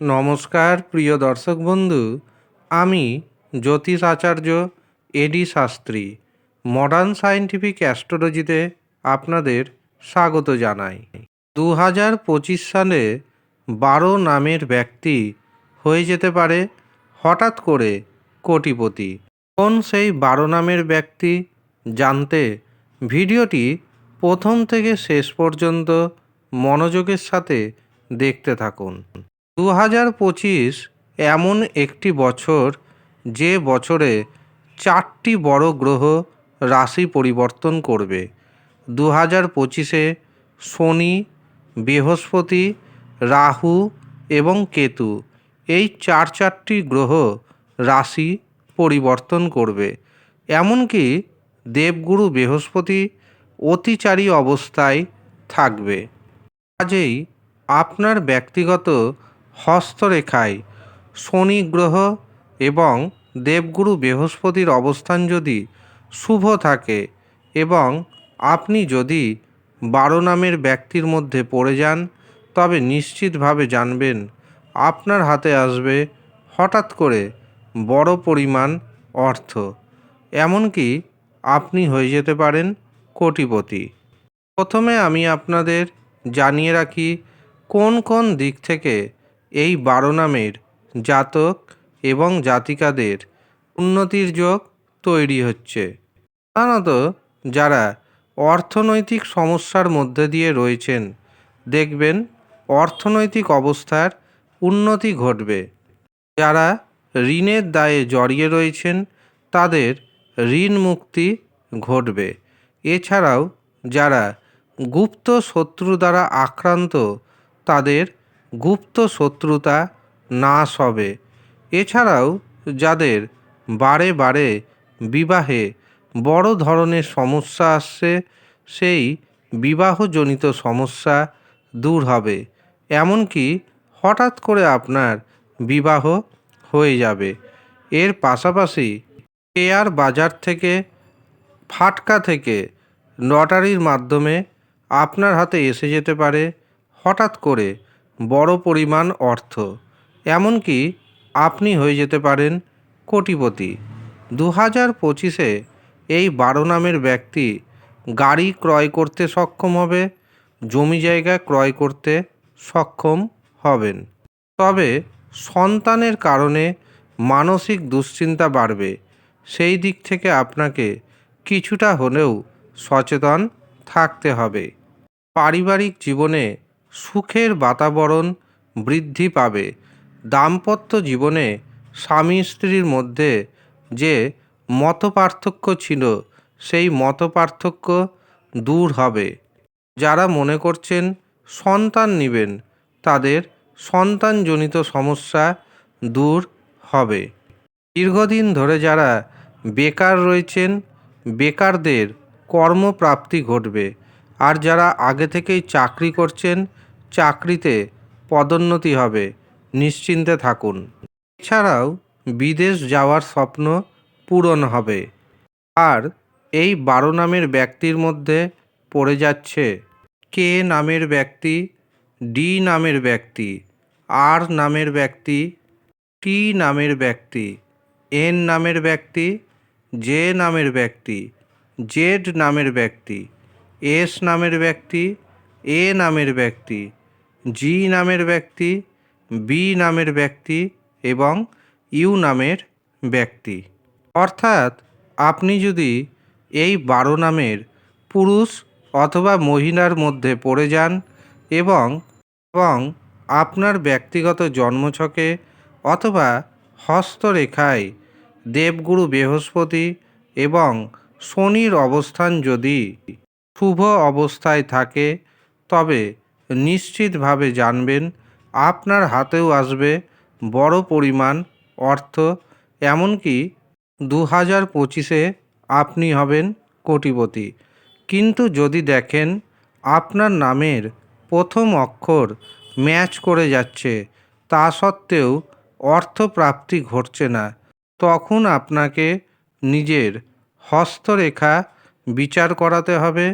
নমস্কার, প্রিয় দর্শক বন্ধু। আমি জ্যোতিষ আচার্য এডি শাস্ত্রী। মডার্ন সায়েন্টিফিক অ্যাস্ট্রোলজিতে আপনাদের স্বাগত জানাই। দু হাজার পঁচিশ সালে বারো নামের ব্যক্তি হয়ে যেতে পারে হঠাৎ করে কোটিপতি। কোন সেই বারো নামের ব্যক্তি জানতে ভিডিওটি প্রথম থেকে শেষ পর্যন্ত মনোযোগের সাথে দেখতে থাকুন। দু হাজার পঁচিশ এমন একটি বছর যে বছরে চারটি বড় গ্রহ রাশি পরিবর্তন করবে। দু হাজার পঁচিশে শনি, বৃহস্পতি, রাহু এবং কেতু এই চার চারটি গ্রহ রাশি পরিবর্তন করবে। এমনকি দেবগুরু বৃহস্পতি অতিচারী অবস্থায় থাকবে। কাজেই আপনার ব্যক্তিগত হস্তরেখায় শনি গ্রহ এবং দেবগুরু বৃহস্পতির অবস্থান যদি শুভ থাকে এবং আপনি যদি বারো নামের ব্যক্তির মধ্যে পড়ে যান, তবে নিশ্চিতভাবে জানবেন আপনার হাতে আসবে হঠাৎ করে বড় পরিমাণ অর্থ। এমনকি আপনি হয়ে যেতে পারেন কোটিপতি। প্রথমে আমি আপনাদের জানিয়ে রাখি কোন কোন দিক থেকে এই বারো নামের জাতক এবং জাতিকাদের উন্নতির যোগ তৈরি হচ্ছে। সাধারণত যারা অর্থনৈতিক সমস্যার মধ্যে দিয়ে রয়েছেন, দেখবেন অর্থনৈতিক অবস্থার উন্নতি ঘটবে। যারা ঋণের দায়ে জড়িয়ে রয়েছেন, তাদের ঋণ মুক্তি ঘটবে। এছাড়াও যারা গুপ্ত শত্রু দ্বারা আক্রান্ত, তাদের গুপ্ত শত্রুতা নাশ হবে। এছাড়াও যাদের বারে বারে বিবাহে বড় ধরনের সমস্যা আসছে, সেই বিবাহজনিত সমস্যা দূর হবে। এমনকি হঠাৎ করে আপনার বিবাহ হয়ে যাবে। এর পাশাপাশি শেয়ার বাজার থেকে, ফাটকা থেকে লটারির মাধ্যমে আপনার হাতে এসে যেতে পারে। হঠাৎ করে বড় পরিমাণ অর্থ। এমনকি আপনি হয়ে যেতে পারেন কোটিপতি। দু হাজার পঁচিশে এই বারো নামের ব্যক্তি গাড়ি ক্রয় করতে সক্ষম হবে, জমি জায়গা ক্রয় করতে সক্ষম হবেন। তবে সন্তানের কারণে মানসিক দুশ্চিন্তা বাড়বে। সেই দিক থেকে আপনাকে কিছুটা হলেও সচেতন থাকতে হবে। পারিবারিক জীবনে সুখের বাতাবরণ বৃদ্ধি পাবে। দাম্পত্য জীবনে স্বামী স্ত্রীর মধ্যে যে মতপার্থক্য ছিল, সেই মতপার্থক্য দূর হবে। যারা মনে করছেন সন্তান নেবেন, তাদের সন্তানজনিত সমস্যা দূর হবে। দীর্ঘদিন ধরে যারা বেকার রয়েছেন, বেকারদের কর্মপ্রাপ্তি ঘটবে। আর যারা আগে থেকেই চাকরি করছেন, চাকরিতে পদোন্নতি হবে। নিশ্চিন্তে থাকুন। এছাড়াও বিদেশ যাওয়ার স্বপ্ন পূরণ হবে। আর এই বারো নামের ব্যক্তির মধ্যে পড়ে যাচ্ছে কে নামের ব্যক্তি, ডি নামের ব্যক্তি, আর নামের ব্যক্তি, টি নামের ব্যক্তি, এন নামের ব্যক্তি, জে নামের ব্যক্তি, জেড নামের ব্যক্তি। এস নামের ব্যক্তি, এ নামের ব্যক্তি, জি নামের ব্যক্তি, বি নামের ব্যক্তি এবং ইউ নামের ব্যক্তি। অর্থাৎ আপনি যদি এই বারো নামের পুরুষ অথবা মহিলার মধ্যে পড়ে যান এবং এবং আপনার ব্যক্তিগত জন্মছকে অথবা হস্তরেখায় দেবগুরু বৃহস্পতি এবং শনির অবস্থান যদি শুভ অবস্থায় থাকে, তবে নিশ্চিতভাবে জানবেন আপনার হাতেও আসবে বড় পরিমাণ অর্থ, এমনকি দু হাজার পঁচিশে আপনি হবেন কোটিপতি। কিন্তু যদি দেখেন আপনার নামের প্রথম অক্ষর ম্যাচ করে যাচ্ছে, তা সত্ত্বেও অর্থপ্রাপ্তি ঘটছে না, তখন আপনাকে নিজের হস্তরেখা বিচার করাতে হবে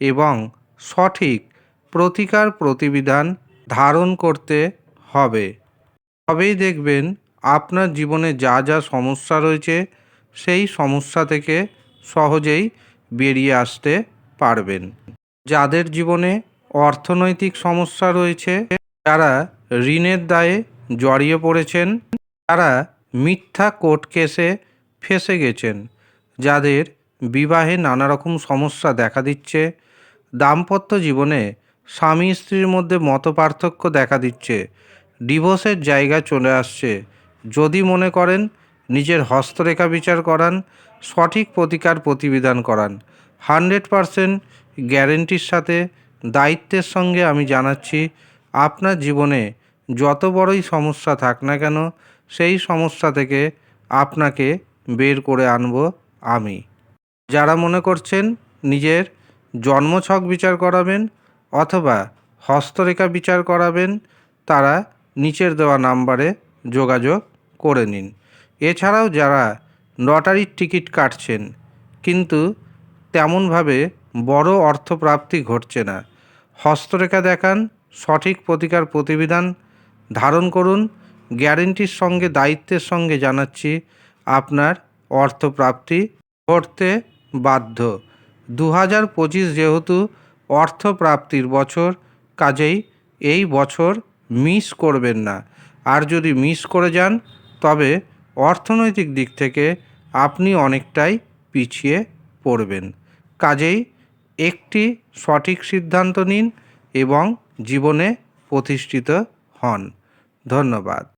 এবং সঠিক প্রতিকার প্রতিবিধান ধারণ করতে হবে। তবেই দেখবেন আপনার জীবনে যা যা সমস্যা রয়েছে, সেই সমস্যা থেকে সহজেই বেরিয়ে আসতে পারবেন। যাদের জীবনে অর্থনৈতিক সমস্যা রয়েছে, যারা ঋণের দায়ে জড়িয়ে পড়েছেন, তারা মিথ্যা কোর্ট কেসে ফেসে গেছেন। যাদের বিবাহে নানা রকম সমস্যা দেখা দিচ্ছে দাম্পত্য জীবনে স্বামী স্ত্রীর মধ্যে মতপার্থক্য দেখা দিচ্ছে। ডিভোর্সের জায়গা চলে আসছে। যদি মনে করেন, নিজের হস্তরেখা বিচার করান, সঠিক প্রতিকার প্রতিবিধান করান। হান্ড্রেড পারসেন্ট গ্যারেন্টির সাথে দায়িত্বের সঙ্গে আমি জানাচ্ছি, আপনার জীবনে যত বড়ই সমস্যা থাক না কেন, সেই সমস্যা থেকে আপনাকে বের করে আনব আমি। যারা মনে করছেন নিজের জন্মছক বিচার করাবেন অথবা হস্তরেখা বিচার করাবেন, তারা নিচের দেওয়া নাম্বারে যোগাযোগ করে নিন। এছাড়াও যারা লটারির টিকিট কাটছেন, কিন্তু তেমনভাবে বড় অর্থপ্রাপ্তি ঘটছে না, হস্তরেখা দেখান, সঠিক প্রতিকার প্রতিবিধান ধারণ করুন, গ্যারেন্টির সঙ্গে দায়িত্বের সঙ্গে জানাচ্ছি, আপনার অর্থপ্রাপ্তি ঘটতে বাধ্য। দু হাজার পঁচিশ যেহেতু অর্থপ্রাপ্তির বছর, কাজেই এই বছর মিস করবেন না। আর যদি মিস করে যান, তবে অর্থনৈতিক দিক থেকে আপনি অনেকটাই পিছিয়ে পড়বেন। কাজেই একটি সঠিক সিদ্ধান্ত নিন এবং জীবনে প্রতিষ্ঠিত হন। ধন্যবাদ।